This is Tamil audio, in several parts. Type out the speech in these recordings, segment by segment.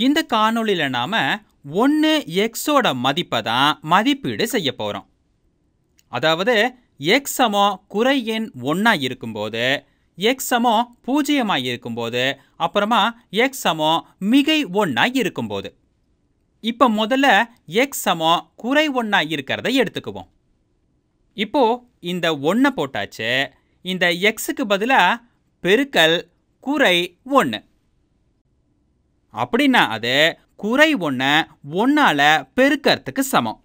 இந்த காணொளியில் நாம் ஒன்று எக்ஸோட மதிப்பை தான் மதிப்பீடு செய்ய போகிறோம் அதாவது எக்ஸ் சமம் குறை எண் ஒன்றா இருக்கும்போது எக்ஸ் சமம் பூஜ்ஜியமாக இருக்கும்போது அப்புறமா எக்ஸ் சமம் மிகை ஒன்றா இருக்கும்போது. இப்போ முதல்ல எக்ஸ் சமம் குறை ஒன்றா இருக்கிறத எடுத்துக்குவோம். இப்போ இந்த ஒன்றை போட்டாச்சு. இந்த எக்ஸுக்கு பதிலாக பெருக்கல் குறை ஒன்று அப்படின்னா அது குறை ஒன்றை ஒன்றால் பெருக்கிறதுக்கு சமம்.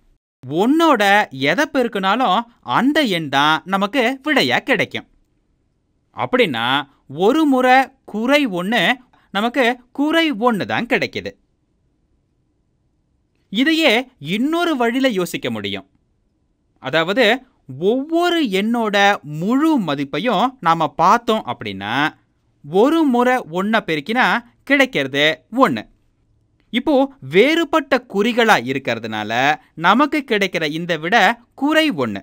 ஒன்னோட எதை பெருக்கினாலும் அந்த எண் தான் நமக்கு விடையாக கிடைக்கும். அப்படின்னா ஒரு முறை குறை ஒன்று நமக்கு குறை ஒன்று தான் கிடைக்குது. இதையே இன்னொரு வழியில் யோசிக்க முடியும். அதாவது ஒவ்வொரு எண்ணோட முழு மதிப்பையும் நாம் பார்த்தோம் அப்படின்னா ஒரு முறை ஒன்றை பெருக்கினா கிடைக்கிறது ஒன்று இப்போ வேறுபட்ட குறிகளாக இருக்கிறதுனால நமக்கு கிடைக்கிற இந்த விட குறை ஒன்று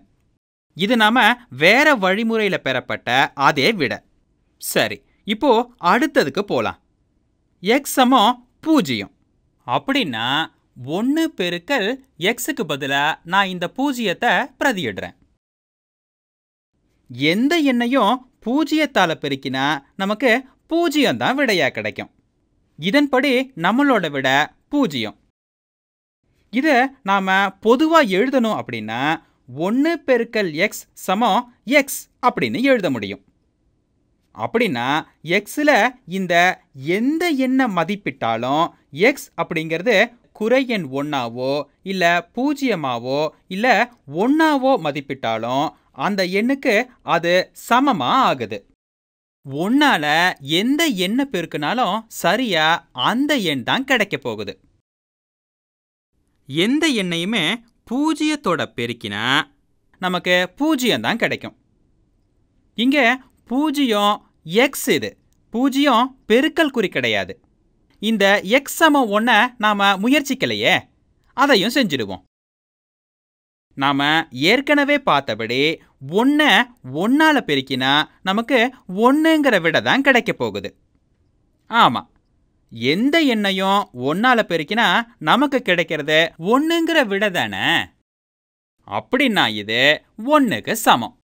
இது நாம வேற வழிமுறையில் பெறப்பட்ட அதே விட. சரி இப்போ அடுத்ததுக்கு போகலாம் எக்ஸ் சமம் பூஜ்ஜியம். அப்படின்னா ஒன்று பெருக்கல் எக்ஸுக்கு பதிலாக நான் இந்த பூஜ்ஜியத்தை பிரதியிடுறேன். எந்த எண்ணையும் பூஜ்ஜியத்தால் பெருக்கினா நமக்கு பூஜ்ஜியம் தான் விடையாக கிடைக்கும். இதன்படி நம்மளோட விட பூஜ்ஜியம். இதை நாம் பொதுவாக எழுதணும் அப்படின்னா ஒன்று பெருக்கல் எக்ஸ் சமம் எக்ஸ் அப்படின்னு எழுத முடியும். அப்படின்னா எக்ஸில் இந்த எந்த எண்ணை மதிப்பிட்டாலும் எக்ஸ் அப்படிங்கிறது குறை எண் ஒன்றாவோ இல்லை பூஜ்ஜியமாவோ இல்லை ஒன்றாவோ மதிப்பிட்டாலும் அந்த எண்ணுக்கு அது சமமாக ஆகுது. ஒன்னால எந்த எண்ணை பெருக்கினாலும் சரியா அந்த எண் தான் கிடைக்க போகுது. எந்த எண்ணையுமே பூஜ்ஜியத்தோட பெருக்கினா நமக்கு பூஜ்ஜியம் தான் கிடைக்கும். இங்கே பூஜ்ஜியம் எக்ஸ் இது. பூஜ்ஜியம் பெருக்கல் குறி கிடையாது. இந்த எக்ஸ் சம ஒன்றை நாம் முயற்சிக்கலையே. அதையும் செஞ்சிடுவோம். நாம் ஏற்கனவே பார்த்தபடி ஒன்றை ஒன்றால் பெருக்கினா நமக்கு ஒன்றுங்கிற விட தான் கிடைக்க போகுது. ஆமாம் எந்த எண்ணையும் ஒன்றால் பெருக்கினா நமக்கு கிடைக்கிறது ஒன்றுங்கிற விட தானே? அப்படின்னா இது ஒன்றுக்கு சமம்.